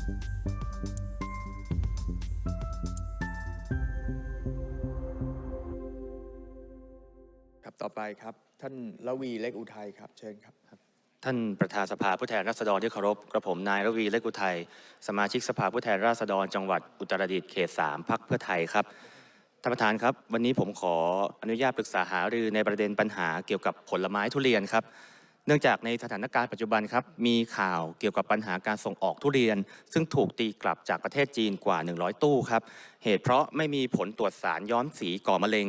ครับต่อไปครับ ท่านละวีเล็กอุทัยครับ เชิญครับ ท่านประธานสภาผู้แทนราษฎรที่เคารพกระผมนายระวีเล็กอุทัยสมาชิกสภาผู้แทนราษฎรจังหวัดอุตรดิตถ์เขต3พักเพื่อไทยครับท่านประธานครับ วันนี้ผมขออนุญาตปรึกษาหารือในประเด็นปัญหาเกี่ยวกับผลไม้ทุเรียนครับ นื่องจากในสถานการณ์ปัจจุบันครับมีข่าวเกี่ยวกับปัญหาการส่งออกทุเรียน ซึ่งถูกตีกลับจากประเทศจีนกว่า 100 ตู้ครับเหตุเพราะไม่มีผลตรวจสารย้อมสีก่อมะเร็ง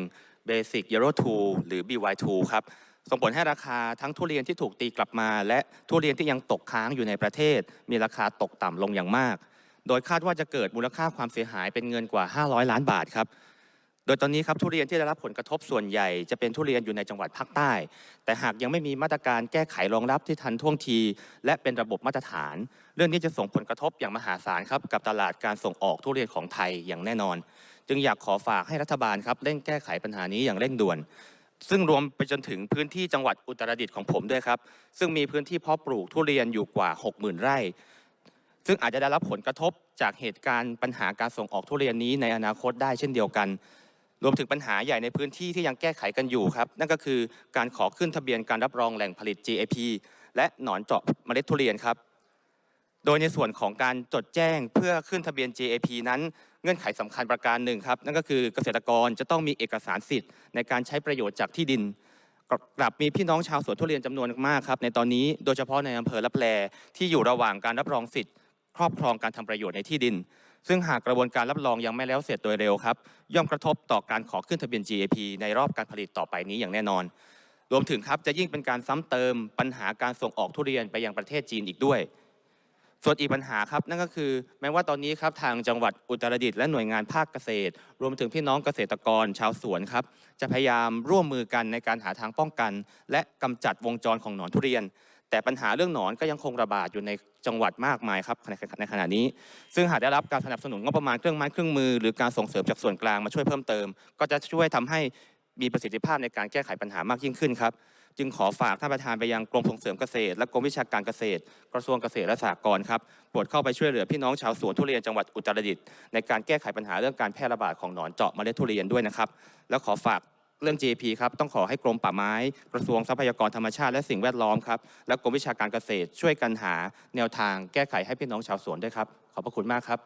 Basic Yellow 2หรือ BY2 ครับส่งผลให้ราคาทั้งทุเรียนที่ถูกตีกลับมา และทุเรียนที่ยังตกค้างอยู่ในประเทศ มีราคาตกต่ำลงอย่างมาก โดยคาดว่าจะเกิดมูลค่าความเสียหายเป็นเงินกว่า 500 ล้านบาทครับ โดยตอนนี้ครับทุเรียนที่ได้รับผลกระทบส่วนใหญ่จะเป็นทุเรียนอยู่ในจังหวัดภาคใต้ แต่หากยังไม่มีมาตรการแก้ไขรองรับที่ทันท่วงที และเป็นระบบมาตรฐาน เรื่องนี้จะส่งผลกระทบอย่างมหาศาลครับกับตลาดการส่งออกทุเรียนของไทยอย่างแน่นอน จึงอยากขอฝากให้รัฐบาลครับเร่งแก้ไขปัญหานี้อย่างเร่งด่วน ซึ่งรวมไปจนถึงพื้นที่จังหวัดอุตรดิตถ์ของผมด้วยครับ ซึ่งมีพื้นที่เพาะปลูกทุเรียนอยู่กว่า 60,000 ไร่ซึ่งอาจจะได้รับผลกระทบจากเหตุการณ์ปัญหาการส่งออกทุเรียนนี้ในอนาคตได้เช่นเดียวกัน รวมถึงปัญหาใหญ่ในพื้นที่ที่ยังแก้ไขกันอยู่ครับ นั่นก็คือการขอขึ้นทะเบียนการรับรองแหล่งผลิต GAP และหนอนเจาะเมล็ดทุเรียนครับ โดยในส่วนของการจดแจ้งเพื่อขึ้นทะเบียน GAP นั้นเงื่อนไขสำคัญประการหนึ่งครับ นั่นก็คือเกษตรกรจะต้องมีเอกสารสิทธิ์ในการใช้ประโยชน์จากที่ดินกลับมีพี่น้องชาวสวนทุเรียนจำนวนมากครับในตอนนี้โดยเฉพาะในอำเภอลับแลที่อยู่ระหว่างการรับรองสิทธิ์ ครอบครองการทำประโยชน์ในที่ดิน ซึ่งหากกระบวนการรับรองยังไม่แล้วเสร็จโดยเร็วครับ ย่อมกระทบต่อการขอขึ้นทะเบียน GAP ในรอบการผลิตต่อไปนี้อย่างแน่นอน รวมถึงครับจะยิ่งเป็นการซ้ำเติมปัญหาการส่งออกทุเรียนไปยังประเทศจีนอีกด้วย ส่วนอีกปัญหาครับนั่นก็คือ แม้ว่าตอนนี้ครับทางจังหวัดอุตรดิตถ์และหน่วยงานภาคเกษตร รวมถึงพี่น้องเกษตรกรชาวสวนครับจะพยายามร่วมมือกันในการหาทางป้องกัน และกำจัดวงจรของหนอนทุเรียน แต่ปัญหาเรื่องหนอนก็ยังคงระบาดอยู่ในจังหวัดมากมายครับในขณะนี้ ซึ่งหากได้รับการสนับสนุนงบประมาณเครื่องไม้เครื่องมือ หรือการส่งเสริมจากส่วนกลางมาช่วยเพิ่มเติม ก็จะช่วยทำให้มีประสิทธิภาพในการแก้ไขปัญหามากยิ่งขึ้นครับจึงขอฝากท่านประธานไปยังกรมส่งเสริมเกษตร และกรมวิชาการเกษตร กระทรวงเกษตรและสหกรณ์ครับโปรดเข้าไปช่วยเหลือพี่น้องชาวสวนทุเรียนจังหวัดอุตรดิตถ์ในการแก้ไขปัญหาเรื่องการแพร่ระบาดของหนอนเจาะเมล็ดทุเรียนด้วยนะครับ แล้วขอฝาก เรื่อง GAP ครับต้องขอให้กรมป่าไม้กระทรวงทรัพยากรธรรมชาติและสิ่งแวดล้อมครับและกรมวิชาการเกษตรช่วยกันหาแนวทางแก้ไขให้พี่น้องชาวสวนด้วยครับขอบพระคุณมากครับ